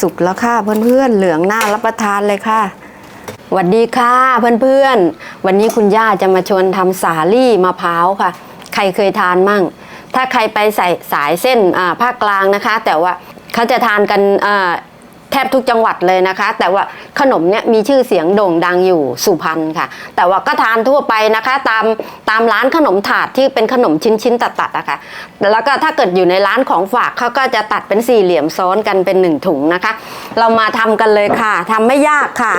สุกแล้วค่ะเพื่อนๆเหลืองหน้ารับประทานเลยค่ะสวัสดีค่ะเพื่อนๆ วันนี้คุณย่าจะมาชวนทำสาลี่มะพร้าวค่ะ ใครเคยทานมั่ง ถ้าใครไปใส่สายเส้นอ่าภาคกลางนะคะ แต่ว่าเขาจะทานกันอ แทบทุกจังหวัดเลยนะคะ แต่ว่าขนมเนี่ยมีชื่อเสียงโด่งดังอยู่สุพรรณค่ะ แต่ว่าก็ทานทั่วไปนะคะ ตามตามร้านขนมถาดที่เป็นขนมชิ้นชิ้นๆตัดๆอะคะแล้วก็ถ้าเกิดอยู่ในร้านของฝากเขาก็จะตัดเป็นสี่เหลี่ยมซ้อนกันเป็นหนึ่งถุงนะคะ เรามาทำกันเลยค่ะทำไม่ยากค่ะ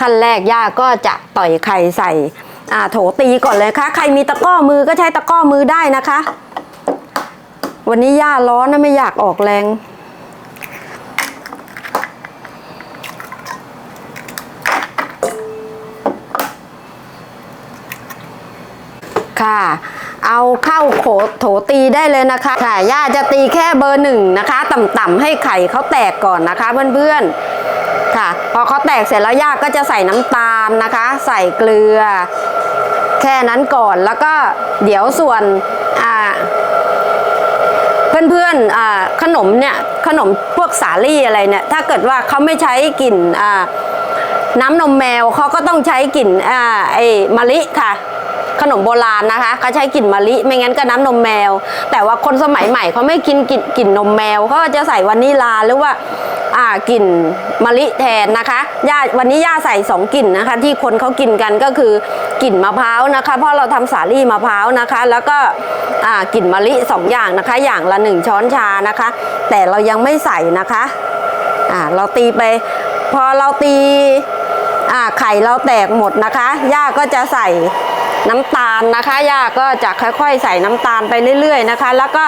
ขั้นแรกย่าก็จะต่อยไข่ใส่อาโถตีก่อนเลยค่ะ ใครมีตะก้อมือก็ใช้ตะก้อมือได้นะคะ วันนี้ย่าร้อนนะไม่อยากออกแรง ค่ะ เอาเข้าโขโถตีได้เลยนะคะค่ะย่าจะตีแค่เบอร์หนึ่งนะคะ ต่ำๆให้ไข่เขาแตกก่อนนะคะเพื่อนๆค่ะ พอเขาแตกเสร็จแล้วย่าก็จะใส่น้ำตาลนะคะ ใส่เกลือ แค่นั้นก่อนแล้วก็เดี๋ยวส่วนอ่าเพื่อนๆขนมเนี่ยขนมพวกสาลี่อะไรเนี่ยถ้าเกิดว่าเขาไม่ใช้กลิ่นน้ำนมแมวเขาก็ต้องใช้กลิ่นไอ้มะลิค่ะ ขนมโบราณนะคะเขาใช้กลิ่นมะลิไม่งั้นก็น้ำนมแมว แต่ว่าคนสมัยใหม่เขาไม่กินกลิ่นกลิ่นนมแมวเขาจะใส่วานิลาหรือว่าอ่ากลิ่นมะลิแทนนะคะย่าวันนี้ย่าใส่สองกลิ่นนะคะ ที่คนเขากินกันก็คือกลิ่นมะพร้าวนะคะ เพราะเราทำสาลี่มะพร้าวนะคะ แล้วก็อ่ากลิ่นมะลิสองอย่างนะคะ อย่างละหนึ่งช้อนชานะคะ แต่เรายังไม่ใส่นะคะอ่าเราตีไป พอเราตีอ่าไข่เราแตกหมดนะคะย่าก็จะใส่ น้ำตาลนะคะย่าก็จะค่อยๆ ใส่น้ำตาลไปเรื่อย ๆนะคะ แล้วก็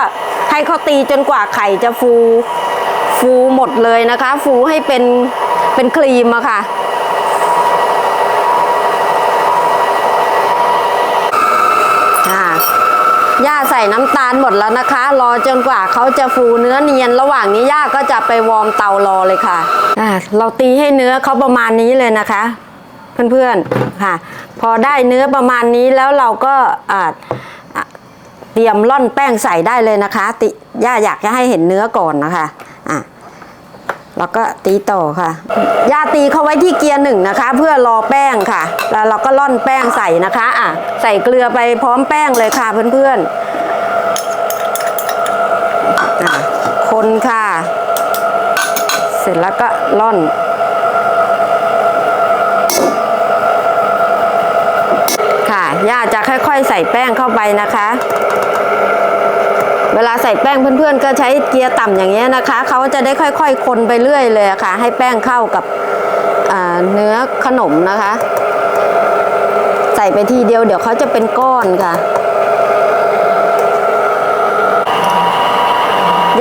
ให้เขาตีจนกว่าไข่จะฟูฟูหมดเลยนะคะ ฟูให้เป็นเป็นครีมอะค่ะอ่าย่าใส่น้ำตาลหมดแล้วนะคะ รอจนกว่าเขาจะฟูเนื้อเนียน ระหว่างนี้ย่าก็จะไปวอร์มเตารอเลยค่ะอ่าเราตีให้เนื้อเขาประมาณนี้เลยนะคะ เพื่อนๆค่ะ พอได้เนื้อประมาณนี้แล้วเราก็เตรียมร่อนแป้งใส่ได้เลยนะคะติย่าอยากจะให้เห็นเนื้อก่อนนะคะอะแล้วก็ตีต่อค่ะ ย่าตีเข้าไว้ที่เกียร์หนึ่งนะคะ เพื่อรอแป้งค่ะ แล้วเราก็ร่อนแป้งใส่นะคะอะใส่เกลือไปพร้อมแป้งเลยค่ะเพื่อนๆคนค่ะ เสร็จแล้วก็ร่อน ค่อยๆ ใส่แป้งเข้าไปนะคะ เวลาใส่แป้งเพื่อนๆ ก็ใช้เกียร์ต่ำอย่างเงี้ยนะคะ เขาจะได้ค่อยๆ คนไปเรื่อยเลยค่ะ ให้แป้งเข้ากับเนื้อขนมนะคะ ใส่ไปทีเดียวเดี๋ยวเขาจะเป็นก้อนค่ะ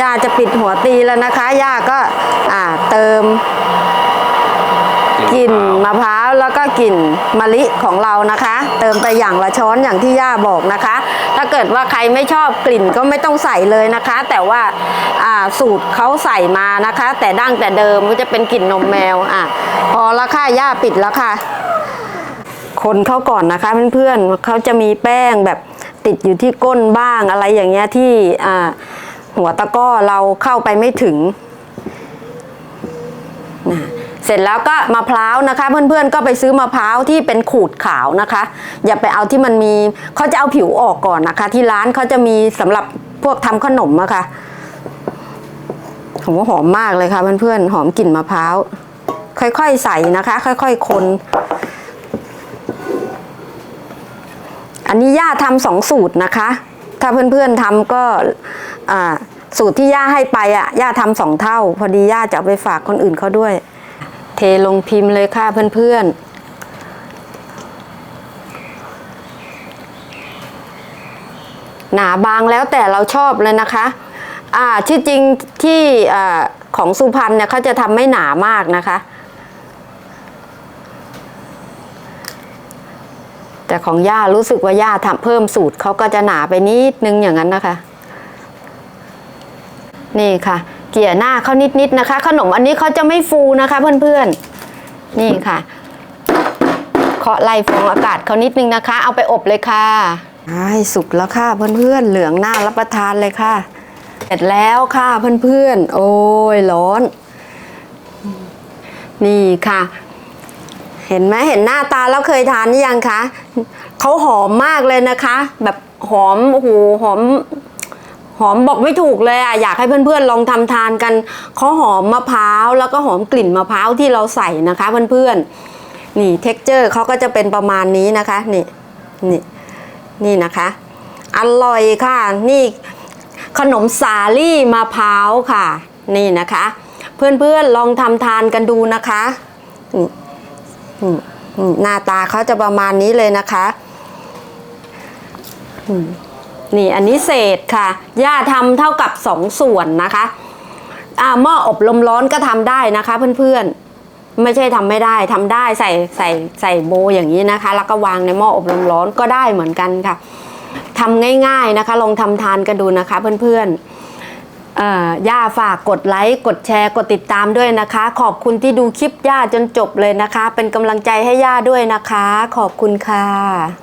ย่าจะปิดหัวตีแล้วนะคะย่าก็เติมกลิ่นมะพร้าว แล้วก็กลิ่นมะลิของเรานะคะ เติมไปอย่างละช้อนอย่างที่ย่าบอกนะคะ ถ้าเกิดว่าใครไม่ชอบกลิ่นก็ไม่ต้องใส่เลยนะคะ แต่ว่าสูตรเขาใส่มานะคะ แต่ดั้งแต่เดิมก็จะเป็นกลิ่นนมแมวอะพอแล้วค่ะย่าปิดแล้วค่ะ คนเขาก่อนนะคะเพื่อนๆเขาจะมีแป้งแบบติดอยู่ที่ก้นบ้างอะไรอย่างเงี้ยที่หัวตะก้อเราเข้าไปไม่ถึงนะ เสร็จแล้วก็มะพร้าวนะคะ เพื่อนๆก็ไปซื้อมะพร้าวที่เป็นขูดขาวนะคะ อย่าไปเอาที่มันมีเขาจะเอาผิวออกก่อนนะคะ ที่ร้านเขาจะมีสำหรับพวกทำขนมอะค่ะผมว่าหอมมากเลยค่ะเพื่อนๆหอมกลิ่นมะพร้าวค่อยๆใส่นะคะ ค่อยๆคนอันนี้ย่าทำสองสูตรนะคะ ถ้าเพื่อนๆทำก็สูตรที่ย่าให้ไปอะย่าทำสองเท่า พอดีย่าจะเอาไปฝากคนอื่นเขาด้วย ลงพิมพ์เลยค่ะเพื่อนๆหนาบางแล้วแต่เราชอบเลยนะคะ อ่าที่จริงที่อของสุพรรณเนี่ยเขาจะทำไม่หนามากนะคะ แต่ของย่ารู้สึกว่าย่าทำเพิ่มสูตรเขาก็จะหนาไปนิดนึงอย่างนั้นนะคะ นี่ค่ะ เกี่ยหน้าเขานิดๆนะคะ ขนมอันนี้เขาจะไม่ฟูนะคะ เพื่อนๆ นี่ค่ะเคาะไล่ฟองอากาศเขานิดนึงนะคะ เอาไปอบเลยค่ะใช่สุกแล้วค่ะเพื่อนๆ เหลืองหน่ารับประทานเลยค่ะ เสร็จแล้วค่ะเพื่อนๆ โอ้ยร้อน นี่ค่ะ เห็นไหมเห็นหน้าตาแล้วเคยทานหรือยังคะเขาหอมมากเลยนะคะ แบบหอมโอ้โหหอม อมบอกไม่ถูกเลยอะอยากให้เพื่อนๆลองทำทานกันเขาหอมมะพร้าวแล้วก็หอมกลิ่นมะพร้าวที่เราใส่นะคะเพื่อนๆนี่เท็กเจอร์เขาก็จะเป็นประมาณนี้นะคะนี่นี่นี่นะคะ อร่อยค่ะนี่ขนมสาลี่มะพร้าวค่ะ นี่นะคะ เพื่อนๆลองทำทานกันดูนะคะนี่นี่นี่หน้าตาเขาจะประมาณนี้เลยนะคะอืม นี่อันนี้เศษค่ะ ย่าทำเท่ากับสองส่วนนะคะอ่าหม้ออบลมร้อนก็ทำได้นะคะเพื่อนๆ ไม่ใช่ทำไม่ได้ทำได้ใส่ใส่ใส่โบอย่างนี้นะคะ แล้วก็วางในหม้ออบลมร้อนก็ได้เหมือนกันค่ะทำง่ายๆนะคะ ลองทำทานกันดูนะคะเพื่อนๆย่าฝากกดไลค์ กดแชร์ กดติดตามด้วยนะคะ ขอบคุณที่ดูคลิปย่าจนจบเลยนะคะ เป็นกำลังใจให้ย่าด้วยนะคะ ขอบคุณค่ะ